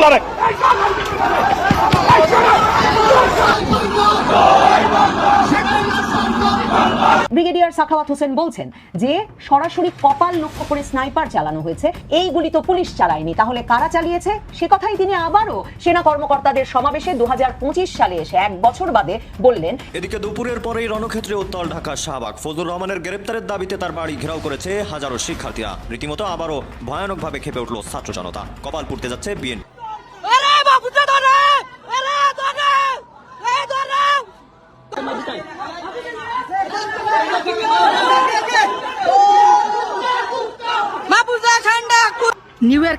বলারে। Brigadier Sakhawat Hossain বলছেন যে সরাসরি কপাল লক্ষ্য করে স্নাইপার চালানো হয়েছে এই গুলি তো পুলিশ চালায়নি। তাহলে কারা চালিয়েছে? সে কথাই তিনি আবারও সেনা কর্মকর্তাদের সমাবেশে দু হাজার পঁচিশ সালে এসে এক বছর বাদে বললেন এদিকে দুপুরের পরেই রণক্ষেত্রে উত্তল ঢাকা শাহবাগ। ফজলুর রহমানের গ্রেপ্তারের দাবিতে তার বাড়ি ঘেরাও করেছে হাজারো শিক্ষার্থীরা। রীতিমতো আবারও ভয়ানকভাবে খেপে উঠল ছাত্র জনতা। কপাল পুড়তে যাচ্ছে বিএনপি।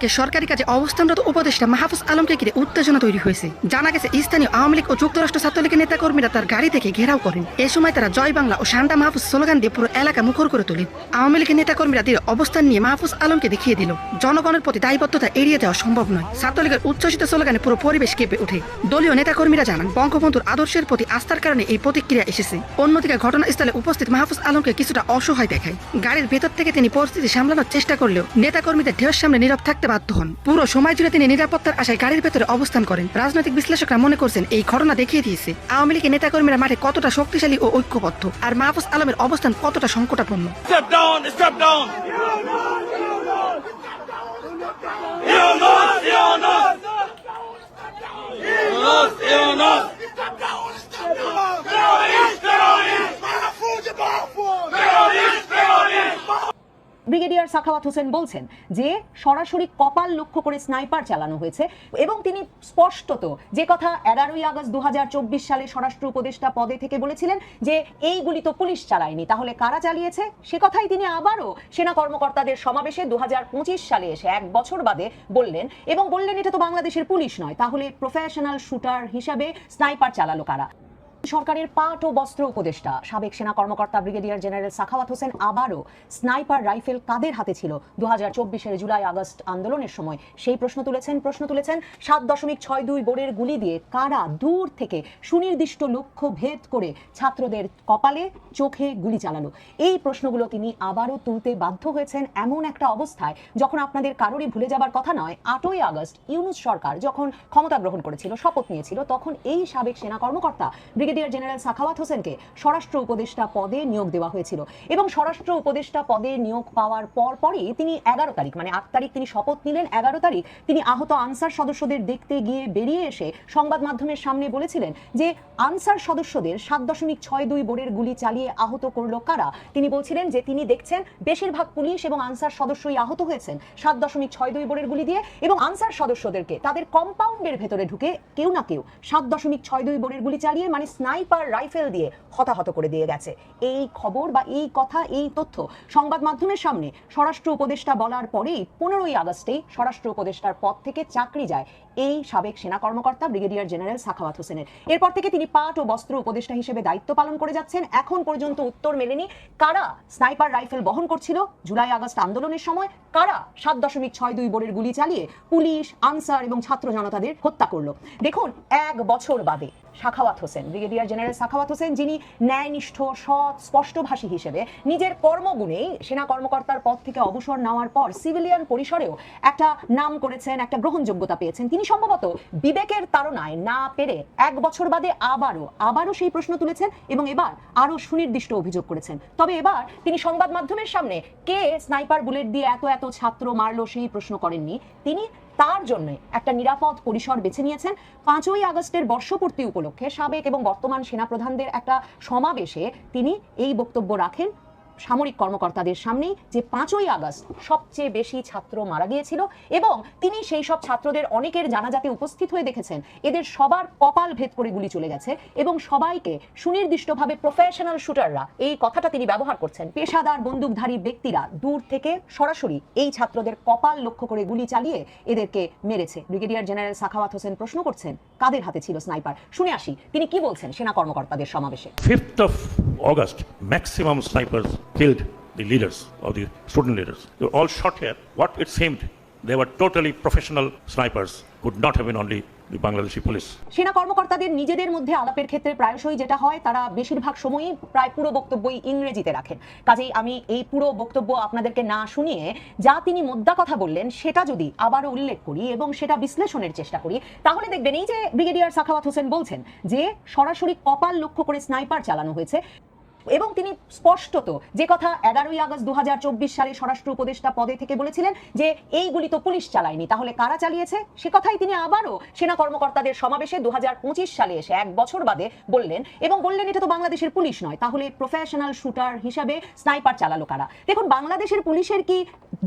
সরকারি কাজে অবস্থানরত উপদেষ্টা মাহফুজ আলমকে ঘিরে উত্তেজনা তৈরি হয়েছে। জানা গেছে, স্থানীয় আওয়ামী লীগ ও যুক্তরাষ্ট্র ছাত্রলীগের নেতাকর্মীরা তার গাড়ি থেকে ঘেরাও করেন। এ সময় তারা জয় বাংলা ও শান্তা মাহফুজ স্লোগান দিয়ে পুরো এলাকা মুখর করে তোলেন আওয়ামী লীগের নেতাকর্মীরা দৃঢ় অবস্থান নিয়ে মাহফুজ আলমকে দেখিয়ে দিল, জনগণের প্রতি দায়বদ্ধতা এড়িয়ে দেওয়া সম্ভব নয়। ছাত্রলীগের উচ্ছ্বসিত স্লোগানে পুরো পরিবেশ কেঁপে ওঠে। দলীয় নেতাকর্মীরা জানান, বঙ্গবন্ধুর আদর্শের প্রতি আস্থার কারণে এই প্রতিক্রিয়া এসেছে। অন্যদিকে ঘটনাস্থলে উপস্থিত মাহফুজ আলমকে কিছুটা অসহায় দেখায়। গাড়ির ভেতর থেকে তিনি পরিস্থিতি সামলানোর চেষ্টা করলেও নেতাকর্মীদের ঢেউর সামনে নীরব থাকতে বাধ্য হন। পুরো সময় জুড়ে তিনি নিরাপত্তার আশায় গাড়ির ভেতরে অবস্থান করেন। রাজনৈতিক বিশ্লেষকরা মনে করছেন এই ঘটনা দেখিয়ে দিয়েছে। আওয়ামী লীগের নেতাকর্মীরা মাঠে কতটা শক্তিশালী ও ঐক্যবদ্ধ আর মাহফুজ আলমের অবস্থান কতটা সংকটাপন্ন। ব্রিগেডিয়ার সাখাওয়াত হোসেন বলছেন যে সরাসরি কপাল লক্ষ্য করে স্নাইপার চালানো হয়েছে এবং তিনি স্পষ্টত যে কথা এগারোই আগস্ট দুহাজার চব্বিশ সালে স্বরাষ্ট্র উপদেষ্টা পদে থেকে বলেছিলেন যে এইগুলি তো পুলিশ চালায়নি। তাহলে কারা চালিয়েছে? সে কথাই তিনি আবারও সেনা কর্মকর্তাদের সমাবেশে দু হাজার পঁচিশ সালে এসে এক বছর বাদে বললেন এবং বললেন, এটা তো বাংলাদেশের পুলিশ নয়। তাহলে প্রফেশনাল শুটার হিসাবে স্নাইপার চালালো কারা? সরকারের পাট ও বস্ত্র উপদেষ্টা, সাবেক সেনা কর্মকর্তা ব্রিগেডিয়ার জেনারেল সাখাওয়াত হোসেন আবারও স্নাইপার রাইফেল কাদের হাতে ছিল? দু হাজার জুলাই আগস্ট আন্দোলনের সময় সেই প্রশ্ন তুলেছেন প্রশ্ন তুলেছেন, সাত দশমিক ছয় দুই বোর্ডের গুলি দিয়ে কারা দূর থেকে সুনির্দিষ্ট লক্ষ্য ভেদ করে ছাত্রদের কপালে চোখে গুলি চালালো? এই প্রশ্নগুলো তিনি আবারও তুলতে বাধ্য হয়েছেন এমন একটা অবস্থায় যখন আপনাদের কারোরই ভুলে যাবার কথা নয়, আটই আগস্ট ইউনুস সরকার যখন ক্ষমতা গ্রহণ করেছিল, শপথ নিয়েছিল, তখন এই সাবেক সেনা কর্মকর্তা ব্রিগেডিয়ার জেনারেল সাখাওয়াত হোসেনকে স্বরাষ্ট্র উপদেষ্টা পদে নিয়োগ দেওয়া হয়েছিল। এবং স্বরাষ্ট্র উপদেষ্টা পদে নিয়োগ পাওয়ার পর পরই তিনি এগারো তারিখ মানে আট তারিখ তিনি শপথ নিলেন, এগারো তারিখ তিনি আহত আনসার সদস্যদের দেখতে গিয়ে বেরিয়ে এসে সংবাদ মাধ্যমের সামনে বলেছিলেন যে, আনসার সদস্যদের সাত দশমিক ছয় দুই বোর্ডের গুলি চালিয়ে আহত করল কারা? তিনি বলছিলেন যে, তিনি দেখছেন বেশিরভাগ পুলিশ এবং আনসার সদস্যই আহত হয়েছেন সাত দশমিক ছয় দুই বোর্ডের গুলি দিয়ে এবং আনসার সদস্যদেরকে তাদের কম্পাউন্ডের ভেতরে ঢুকে কেউ না কেউ সাত দশমিক ছয় দুই বোর্ডের গুলি চালিয়ে মানে স্নাইপার রাইফেল দিয়ে হতাহত করে দিয়ে গেছে। এই খবর বা এই কথা, এই তথ্য সংবাদ মাধ্যমের সামনে স্বরাষ্ট্র উপদেষ্টা বলার পরেই পনেরোই আগস্টেই স্বরাষ্ট্র উপদেষ্টার পদ থেকে চাকরি যায় এই সাবেক সেনা কর্মকর্তা ব্রিগেডিয়ার জেনারেল সাখাওয়াত হোসেনের। এরপর থেকে তিনি পাট ও বস্ত্র উপদেষ্টা হিসেবে দায়িত্ব পালন করে যাচ্ছেন। এখন পর্যন্ত উত্তর মেলেনি কারা স্নাইপার রাইফেল বহন করছিল। জুলাই আগস্ট আন্দোলনের সময় কারা সাত দশমিক ছয় দুই বোর্ডের গুলি চালিয়ে পুলিশ, আনসার এবং ছাত্র জনতাদের হত্যা করল। দেখুন, এক বছর বাদে সাখাওয়াত হোসেন, ব্রিগেডিয়ার জেনারেল সাখাওয়াত হোসেন, যিনি ন্যায়নিষ্ঠ, সৎ, স্পষ্টভাষী হিসেবে নিজের কর্মগুণেই সেনা কর্মকর্তার পদ থেকে অবসর নেওয়ার পর সিভিলিয়ান পরিসরেও একটা নাম করেছেন, একটা গ্রহণযোগ্যতা পেয়েছেন। তিনি সম্ভবত বিবেকের তাড়নায় না পেরে এক বছর বাদে আবারও আবারও সেই প্রশ্ন তুলেছেন এবং এবার আরও সুনির্দিষ্ট অভিযোগ করেছেন। তবে এবার তিনি সংবাদ মাধ্যমের সামনে কে স্নাইপার বুলেট দিয়ে এত এত ছাত্র মারলো সেই প্রশ্ন করেননি। তিনি তার জন্য একটা নিরাপদ পরিসর বেছে নিয়েছেন। পাঁচই আগস্টের বর্ষপূর্তি উপলক্ষে সাবেক এবং বর্তমান সেনাপ্রধানদের একটা সমাবেশে তিনি এই বক্তব্য রাখেন। সামরিক কর্মকর্তাদের সামনেই যে পাঁচই আগস্ট সবচেয়ে বেশি ছাত্র মারা গিয়েছিল এবং তিনি সেই সব ছাত্রদের অনেকের জানাজাতে উপস্থিত হয়ে দেখেছেন। এদের সবার কপাল ভেদ করে গুলি চলে গেছে এবং সবাইকে সুনির্দিষ্টভাবে প্রফেশনাল শুটাররা এই কথাটা তিনি ব্যবহার করছেন। পেশাদার বন্দুকধারী ব্যক্তিরা দূর থেকে সরাসরি এই ছাত্রদের কপাল লক্ষ্য করে গুলি চালিয়ে এদেরকে মেরেছে। ব্রিগেডিয়ার জেনারেল সাখাওয়াত হোসেন প্রশ্ন করছেন কাদের হাতে ছিল স্নাইপার? শুনে আসি তিনি কি বলছেন সেনা কর্মকর্তাদের সমাবেশে? 5th of August, maximum snipers killed the leaders of the student leaders. They were all shot here. What it seemed, they were totally professional snipers, could not have been only Bangladeshi police. সেনা কর্মকর্তাদের নিজেদের মধ্যে আলাপের ক্ষেত্রে প্রায়শই যেটা হয় তারা বেশিরভাগ সময়ই প্রায় পুরো বক্তব্যই ইংরেজিতে রাখেন কাজেই আমি এই পুরো বক্তব্য আপনাদেরকে না শুনিয়ে যা তিনি মোদ্দা কথা বললেন সেটা যদি আবারও উল্লেখ করি এবং সেটা বিশ্লেষণের চেষ্টা করি তাহলে দেখবেন এই যে ব্রিগেডিয়ার সাখাওয়াত হোসেন বলছেন যে সরাসরি কপাল লক্ষ্য করে স্নাইপার চালানো হয়েছে এবং তিনি স্পষ্টত যে কথা এগারোই আগস্ট দু সালে স্বরাষ্ট্র উপদেষ্টা পদে থেকে বলেছিলেন যে এইগুলি তো পুলিশ চালায়নি, তাহলে কারা চালিয়েছে? সে কথাই তিনি আবারও সেনা কর্মকর্তাদের সমাবেশে দু হাজার পঁচিশ সালে এসে এক বছর বাদে বললেন এবং বললেন, এটা তো বাংলাদেশের পুলিশ নয়, তাহলে প্রফেশনাল শুটার হিসাবে স্নাইপার চালালো কারা? দেখুন, বাংলাদেশের পুলিশের কি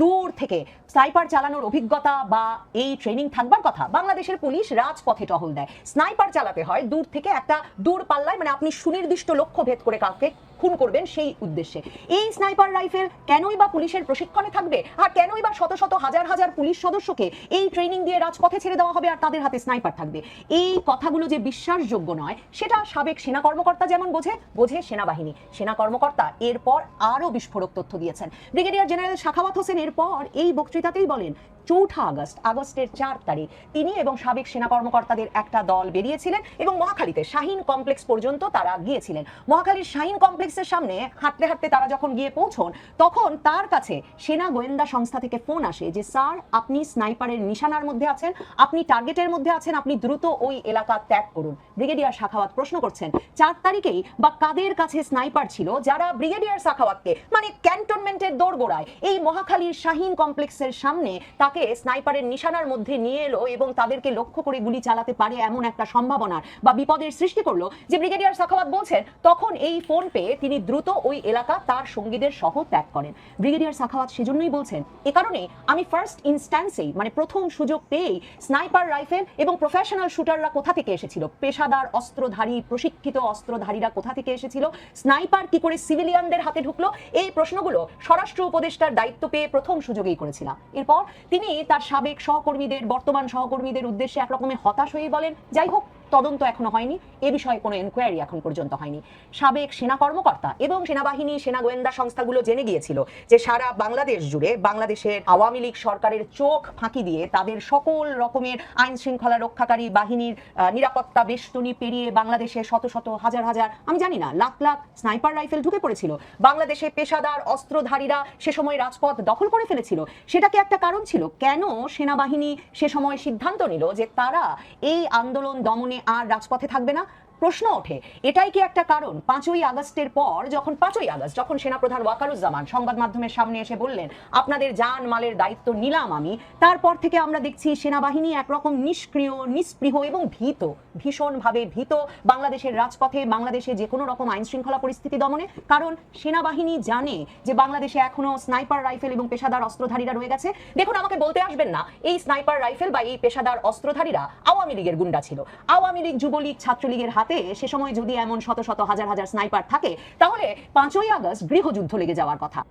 দূর থেকে স্নাইপার চালানোর অভিজ্ঞতা বা এই ট্রেনিং থাকবার কথা? বাংলাদেশের পুলিশ রাজপথে টহল দেয়। স্নাইপার চালাতে হয় দূর থেকে একটা দূর পাল্লায় মানে আপনি সুনির্দিষ্ট লক্ষ্য ভেদ করে কাউকে খুন করবেন সেই উদ্দেশ্যে। এই স্নাইপার রাইফেল কেনই বা পুলিশের প্রশিক্ষণে থাকবে? আর কেনই বা শত শত হাজার হাজার পুলিশ সদস্যকে এই ট্রেনিং দিয়ে রাজপথে ছেড়ে দেওয়া হবে আর তাদের হাতে স্নাইপার থাকবে? এই কথাগুলো যে বিশ্বাসযোগ্য নয়, সেটা সাবেক সেনা কর্মকর্তা যেমন বোঝে বোঝে সেনাবাহিনী। সেনা কর্মকর্তা এরপর আরও বিস্ফোরক তথ্য দিয়েছেন। ব্রিগেডিয়ার জেনারেল শাখাওয়াত হোসেন এরপর এই বক্তৃতাতেই বলেন, চৌঠা আগস্ট, আগস্টের চার তারিখ, তিনি এবং সাবেক সেনা কর্মকর্তাদের একটা দল বেরিয়েছিলেন এবং মহাখালীতে শাহিন কমপ্লেক্স পর্যন্ত তারা গিয়েছিলেন। মহাখালীর শাহিন কমপ্লেক্সের সামনে হাঁটতে হাঁটতে তারা যখন গিয়ে পৌঁছন, তখন তার কাছে সেনা গোয়েন্দা সংস্থা থেকে ফোন আসে যে, স্যার, আপনি স্নাইপারের নিশানার মধ্যে আছেন, আপনি টার্গেটের মধ্যে আছেন, আপনি দ্রুত ওই এলাকা ত্যাগ করুন। ব্রিগেডিয়ার শাখাওয়াত প্রশ্ন করছেন। চার তারিখেই বা কাদের কাছে স্নাইপার ছিল? যারা ব্রিগেডিয়ার শাখাওয়াতকে মানে ক্যান্টনমেন্টের দোরগোড়ায়, এই মহাখালীর শাহিন কমপ্লেক্সের সামনে তাকে স্নাইপারের নিশানার মধ্যে নিয়ে এলো এবং তাদেরকে লক্ষ্য করে গুলি চালাতে পারে এমন একটা সম্ভাবনার বা বিপদের সৃষ্টি করল যে, ব্রিগেডিয়ার শাখাওয়াত বলছেন, তখন এই ফোন পেয়ে তিনি দ্রুত ওই এলাকা তার সঙ্গীদের সহ ত্যাগ করেন। ব্রিগেডিয়ার শাখাওয়াত সেজন্যই বলছেন, এ কারণে আমি ফার্স্ট ইনস্ট্যান্সেই মানে প্রথম সুযোগ পেয়েই স্নাইপার রাইফেল এবং প্রফেশনাল শুটাররা কোথা থেকে এসেছিল? পেশাদার অস্ত্রধারী, প্রশিক্ষিত অস্ত্রধারীরা কোথা থেকে এসেছিল? স্নাইপার কি করে সিভিলিয়ানদের হাতে ঢুকলো? এই প্রশ্নগুলো স্বরাষ্ট্র উপদেষ্টার দায়িত্ব পেয়ে প্রথম সুযোগেই করেছিলাম। এরপর তিনি তার সাবেক সহকর্মীদের, বর্তমান সহকর্মীদের উদ্দেশ্যে একরকমের হতাশ হয়ে বলেন। যাই হোক তদন্ত এখনও হয়নি। এ বিষয়ে কোনো এনকোয়ারি এখন পর্যন্ত হয়নি। সাবেক সেনা কর্মকর্তা এবং সেনাবাহিনী সেনা গোয়েন্দা সংস্থাগুলো জেনে গিয়েছিল যে সারা বাংলাদেশ জুড়ে বাংলাদেশের আওয়ামী লীগ সরকারের চোখ ফাঁকি দিয়ে তাদের সকল রকমের আইন শৃঙ্খলা রক্ষাকারী বাহিনীর নিরাপত্তা বেষ্টনী পেরিয়ে বাংলাদেশে শত শত, হাজার হাজার, আমি জানি না, লাখ লাখ স্নাইপার রাইফেল ঢুকে পড়েছিল। বাংলাদেশে পেশাদার অস্ত্রধারীরা সে সময় রাজপথ দখল করে ফেলেছিল। সেটা কি একটা কারণ ছিল? কেন সেনাবাহিনী সে সময় সিদ্ধান্ত নিল যে তারা এই আন্দোলন দমনে আর রাজপথে থাকবে না। প্রশ্ন ওঠে, এটাই কি একটা কারণ? পাঁচই আগস্টের পর যখন, পাঁচই আগস্ট, যখন সেনাপ্রধান ওয়াকারুজ্জামান সংবাদ মাধ্যমের সামনে এসে বললেন, আপনাদের জান মালের দায়িত্ব নিলাম আমি, তারপর থেকে আমরা দেখছি সেনাবাহিনী একরকম নিষ্ক্রিয়, নিস্পৃহ এবং ভীত, ভীষণভাবে ভীত। বাংলাদেশের রাজপথে বাংলাদেশে যে কোনো রকম আইন শৃঙ্খলা পরিস্থিতি দমনে, কারণ সেনাবাহিনী জানে যে বাংলাদেশে এখনও স্নাইপার রাইফেল এবং পেশাদার অস্ত্রধারীরা রয়ে গেছে। দেখুন, আমাকে বলতে আসবেন না, এই স্নাইপার রাইফেল বা এই পেশাদার অস্ত্রধারীরা আওয়ামী লীগের গুন্ডা ছিল। আওয়ামী লীগ যুবলীগ, ছাত্রলীগের হাতে সে সময় যদি এমন শত শত, হাজার হাজার স্নাইপার থাকে, তাহলে পাঁচই আগস্ট গৃহযুদ্ধ লেগে যাওয়ার কথা।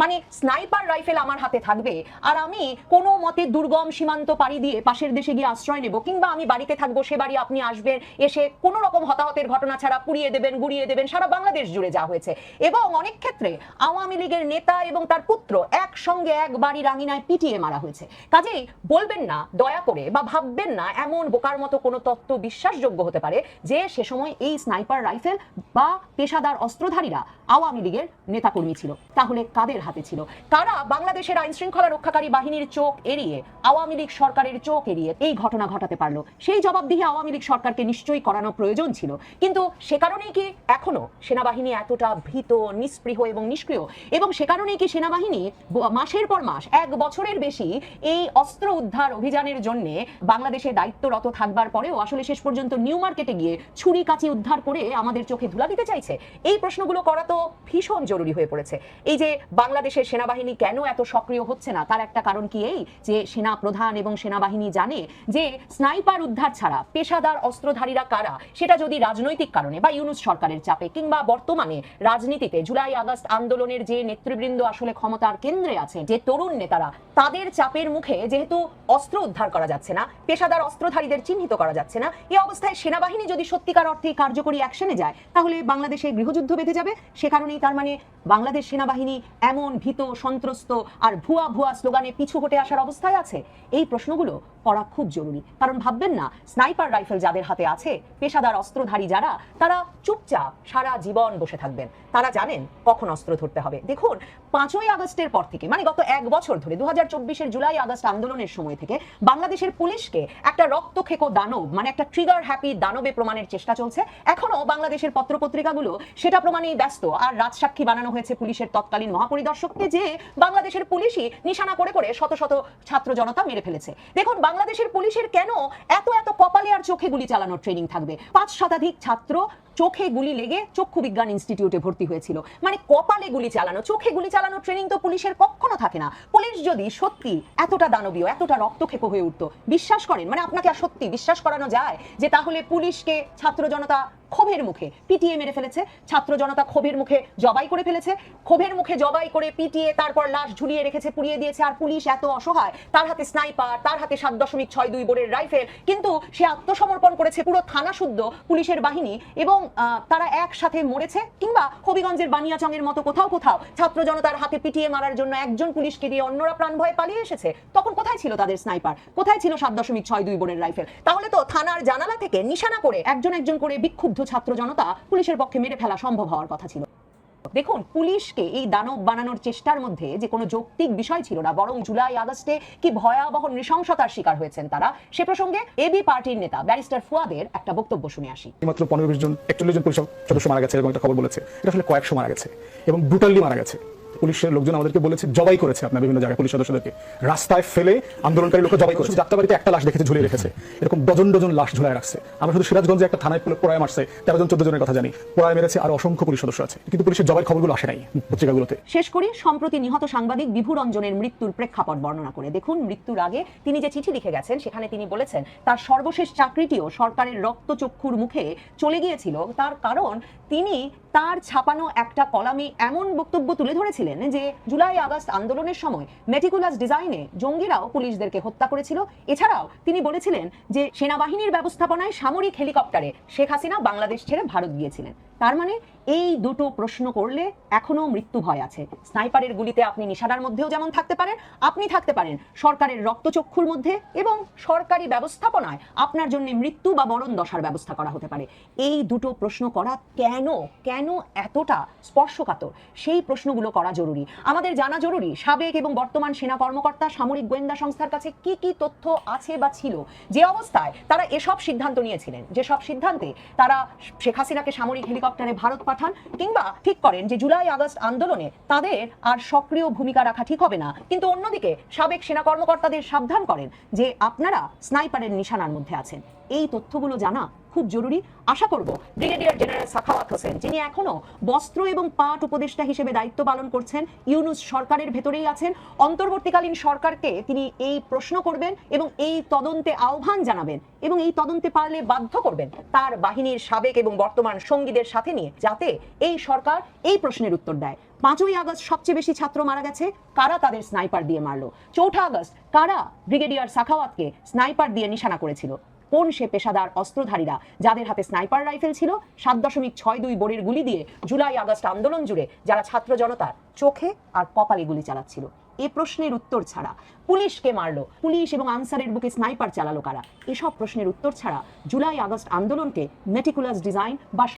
মানে স্নাইপার রাইফেল আমার হাতে থাকবে, আর আমি কোনো মতে দুর্গম সীমান্ত পাড়ি দিয়ে পাশের দেশে গিয়ে আশ্রয় নেব, কিংবা আমি বাড়িতে থাকব, সে বাড়ি আপনি আসবেন, এসে কোনো রকম হতাহতের ঘটনা ছাড়া পুড়িয়ে দেবেন, গুড়িয়ে দেবেন, সারা বাংলাদেশ জুড়ে যা হয়েছে। এবং অনেক ক্ষেত্রে আওয়ামী লীগের নেতা এবং তার পুত্র একসঙ্গে এক বাড়ির আঙিনায় পিটিয়ে মারা হয়েছে। কাজেই বলবেন না, দয়া করে, বা ভাববেন না, এমন বোকার মতো কোনো তত্ত্ব বিশ্বাসযোগ্য হতে পারে যে সে সময় এই স্নাইপার রাইফেল বা পেশাদার অস্ত্রধারীরা আওয়ামী লীগের নেতাকর্মী ছিল। তাহলে কাদের হাতে ছিল। কারা বাংলাদেশের আইন শৃঙ্খলা রক্ষাকারী বাহিনীর চোখ এড়িয়ে আওয়ামী লীগ সরকারের চোখ এড়িয়ে এই ঘটনা ঘটাতে পারল। সেই জবাবদিহি আওয়ামী লীগ সরকারকে নিশ্চয়ই করানো প্রয়োজন ছিল। কিন্তু সে কারণেই কি এখনও সেনাবাহিনী এতটা ভীত, নিস্পৃহ এবং নিষ্ক্রিয়? এবং সে কারণেই কি সেনাবাহিনী মাসের পর মাস, এক বছরের বেশি এই অস্ত্র উদ্ধার অভিযানের জন্য বাংলাদেশে দায়িত্বরত থাকবার পরেও আসলে শেষ পর্যন্ত নিউ মার্কেটে গিয়ে ছুরি কাচি উদ্ধার করে আমাদের চোখে ধুলা দিতে চাইছে? এই প্রশ্নগুলো করা তো ভীষণ জরুরি হয়ে পড়েছে। এই যে বাংলাদেশের সেনাবাহিনী কেন এত সক্রিয় হচ্ছে না? তার একটা কারণ কি এই? যে সেনা প্রধান এবং সেনাবাহিনী জানে যে স্নাইপার উদ্ধার ছাড়া পেশাদার অস্ত্রধারীরা কারা? সেটা যদি রাজনৈতিক কারণে বা ইউনুস সরকারের চাপে কিংবা বর্তমানে রাজনীতিতে জুলাই আগস্ট আন্দোলনের যে নেতৃবৃন্দ আসলে ক্ষমতার কেন্দ্রে আছে যে তরুণ নেতারা, তাদের চাপের মুখে যেহেতু অস্ত্র উদ্ধার করা যাচ্ছে না, পেশাদার অস্ত্রধারীদের চিহ্নিত করা যাচ্ছে না এই অবস্থায় সেনাবাহিনী যদি সত্যিকার অর্থে কার্যকরী অ্যাকশনে যায়, তাহলে বাংলাদেশে গৃহযুদ্ধ বেঁধে যাবে? সে কারণেই তার মানে বাংলাদেশ সেনাবাহিনী এমন ভীত সন্ত্রস্ত আর ভুয়া ভুয়া স্লোগানে পিছু হটে আসার অবস্থায় আছে? এই প্রশ্নগুলো করা খুব জরুরি। কারণ ভাববেন না, স্নাইপার রাইফেল যাদের হাতে আছে, পেশাদার অস্ত্রধারী যারা, তারা চুপচাপ সারা জীবন বসে থাকবেন। তারা জানেন কখন অস্ত্র ধরতে হবে। দেখুন, পাঁচই আগস্টের পর থেকে মানে গত এক বছর ধরে দু হাজার জুলাই আগস্ট আন্দোলনের সময় থেকে, বাংলাদেশের পুলিশকে একটা রক্তক্ষেকো দানব মানে একটা ট্রিগার হ্যাপি দানবে প্রমাণের চেষ্টা চলছে। এখনও বাংলাদেশের পত্রপত্রিকাগুলো সেটা প্রমাণেই ব্যস্ত। আর রাজসাক্ষী বানানো হয়েছে পুলিশের তৎকালীন মহাপরিদর্শককে যে বাংলাদেশের পুলিশই নিশানা করে করে শত শত ছাত্র জনতা মেরে ফেলেছে। দেখুন বাংলাদেশের পুলিশের কেন এত এত কপালে আর চোখে গুলি চালানোর ট্রেনিং থাকবে? পাঁচ শতাধিক ছাত্র চোখে গুলি লেগে চক্ষু বিজ্ঞান ইনস্টিটিউটে ভর্তি হয়েছিল। মানে কপালে গুলি চালানো, চোখে গুলি চালানো ট্রেনিং তো পুলিশের কখনো থাকে না। পুলিশ যদি সত্যি এতটা দানবীয়, এতটা রক্তক্ষেপ হয়ে উঠতো, বিশ্বাস করেন? মানে আপনাকে আর সত্যি বিশ্বাস করানো যায় যে তাহলে পুলিশকে ছাত্র জনতা ক্ষোভের মুখে, পিটিয়ে মেরে ফেলেছে। ছাত্র জনতা ক্ষোভের মুখে জবাই করে ফেলেছে। ক্ষোভের মুখে জবাই করে পিটিয়ে তারপর লাশ ঝুলিয়ে রেখেছে, পুড়িয়ে দিয়েছে, আর পুলিশ এত অসহায়। তার হাতে স্নাইপার, তার হাতে সাত দশমিক ছয় দুই বোরের রাইফেল, কিন্তু সে আত্মসমর্পণ করেছে পুরো থানা শুদ্ধ পুলিশের বাহিনী এবং তারা একসাথে মরেছে কিংবা হবিগঞ্জের বানিয়াচংয়ের মতো কোথাও কোথাও। ছাত্র জনতার হাতে পিটিয়ে মারার জন্য একজন পুলিশকে দিয়ে অন্যরা প্রাণ ভয়ে পালিয়ে এসেছে। তখন কোথায় ছিল তাদের স্নাইপার? কোথায় ছিল সাত দশমিক ছয় দুই বোরের রাইফেল? তাহলে তো থানার জানালা থেকে নিশানা করে একজন একজন করে বিক্ষুব্ধ ছাত্র জনতা পুলিশের পক্ষে মেরে ফেলা সম্ভব হওয়ার কথা ছিল। দেখুন, পুলিশকে এই দানব বানানোর চেষ্টার মধ্যে যে কোনো যৌক্তিক বিষয় ছিল না, বরং জুলাই, আগস্টে কি ভয়াবহ নৃশংসতার শিকার হয়েছেন তারা, সে প্রসঙ্গে এবি পার্টির নেতা ব্যারিস্টার ফুয়াদের একটা বক্তব্য শুনে আসি। মাত্র পনেরো বিশ জন, একচল্লিশ জন পুলিশ সদস্য মারা গেছে এবং একটা খবর বলেছে। এটা আসলে কয়েকশো মারা গেছে এবং ব্রুটালি মারা গেছে। পুলিশের লোকজন আমাদেরকে বলেছে, জবাই করেছে আপনার বিভিন্ন জায়গায় পুলিশ সদস্যদেরকে। রাস্তায় ফেলে আন্দোলনকারী লোক জবাই করেছে যাত্রাবাড়িতে একটা লাশ দেখেছে, ঝুলিয়ে রেখেছে। এরকম ডজন ডজন লাশ ঝুলায় রাখছে। আমরা শুধু সিরাজগঞ্জে একটা থানায় পোড়ায় মারছে, তেরো জন, চোদ্দ জনের কথা জানি। পোড়ায় মেরেছে আর অসংখ্য পুলিশ সদস্য আছে। কিন্তু পুলিশের জবাই খবরগুলো আসে নাই পত্রিকাগুলোতে। শেষ করি, সম্প্রতি নিহত সাংবাদিক বিভু রঞ্জনের মৃত্যুর প্রেক্ষাপট বর্ণনা করে। দেখুন, মৃত্যুর আগে তিনি যে চিঠি লিখে গেছেন, সেখানে তিনি বলেছেন, তার সর্বশেষ চাকরিটিও সরকারের রক্তচক্ষুর মুখে চলে গিয়েছিল। তার কারণ তিনি তার ছাপানো একটা কলামে এমন বক্তব্য তুলে ধরেছিলেন যে জুলাই আগস্ট আন্দোলনের সময় মেটিকুলাস ডিজাইনে জঙ্গিরাও পুলিশদেরকে হত্যা করেছিল। এছাড়াও তিনি বলেছিলেন যে সেনাবাহিনীর ব্যবস্থাপনায় সামরিক হেলিকপ্টারে শেখ হাসিনা বাংলাদেশ ছেড়ে ভারত গিয়েছিলেন। তার মানে এই দুটো প্রশ্ন করলে এখনও মৃত্যু ভয় আছে। স্নাইপারের গুলিতে আপনি নিশানার মধ্যেও যেমন থাকতে পারেন, আপনি থাকতে পারেন। সরকারের রক্তচক্ষুর মধ্যে এবং সরকারি ব্যবস্থাপনায় আপনার জন্য মৃত্যু বা মরণ দশার ব্যবস্থা করা হতে পারে। এই দুটো প্রশ্ন করা কেন কেন এতটা স্পর্শকাতর? সেই প্রশ্নগুলো করা জরুরি। আমাদের জানা জরুরি, সাবেক এবং বর্তমান সেনা কর্মকর্তা, সামরিক গোয়েন্দা সংস্থার কাছে কি কি তথ্য আছে বা ছিল? যে অবস্থায় তারা এসব সিদ্ধান্ত নিয়েছিলেন। যেসব সিদ্ধান্তে তারা শেখ হাসিনাকে সামরিক হেলিকপ্টারে ভারত পাঠান কিংবা ঠিক করেন যে জুলাই আগস্ট আন্দোলনে তাদের আর সক্রিয় ভূমিকা রাখা ঠিক হবে না। কিন্তু অন্যদিকে সাবেক সেনা কর্মকর্তাদের সাবধান করেন যে আপনারা স্নাইপারের নিশানার মধ্যে আছেন। এই তথ্যগুলো জানা খুব জরুরি। আশা করব ব্রিগেডিয়ার জেনারেল সাখাওয়াত হোসেন, যিনি এখনও বস্ত্র এবং পাট উপদেষ্টা হিসেবে দায়িত্ব পালন করছেন, ইউনুস সরকারের ভেতরেই আছেন। অন্তর্বর্তীকালীন সরকারকে তিনি এই প্রশ্ন করবেন এবং এই তদন্তে আহ্বান জানাবেন এবং এই তদন্তে পারলে বাধ্য করবেন তার বাহিনীর সাবেক এবং বর্তমান সঙ্গীদের সাথে নিয়ে, যাতে এই সরকার এই প্রশ্নের উত্তর দেয়। পাঁচই আগস্ট সবচেয়ে বেশি ছাত্র মারা গেছে, কারা তাদের স্নাইপার দিয়ে মারলো? চৌঠা আগস্ট কারা ব্রিগেডিয়ার সাখাওয়াতকে স্নাইপার দিয়ে নিশানা করেছিল? কোন সে পেশাদার অস্ত্রধারীরা? যাদের হাতে স্নাইপার রাইফেল ছিল, সাত দশমিক ছয় দুই বোরের গুলি দিয়ে জুলাই আগস্ট আন্দোলন জুড়ে যারা ছাত্র জনতার চোখে আর কপালে গুলি চালাচ্ছিল। এ প্রশ্নের উত্তর ছাড়া পুলিশকে মারলো? পুলিশ এবং আনসারের বুকে স্নাইপার চালালো কারা? এসব প্রশ্নের উত্তর ছাড়া জুলাই আগস্ট আন্দোলনকে মেটিকুলাস ডিজাইন বা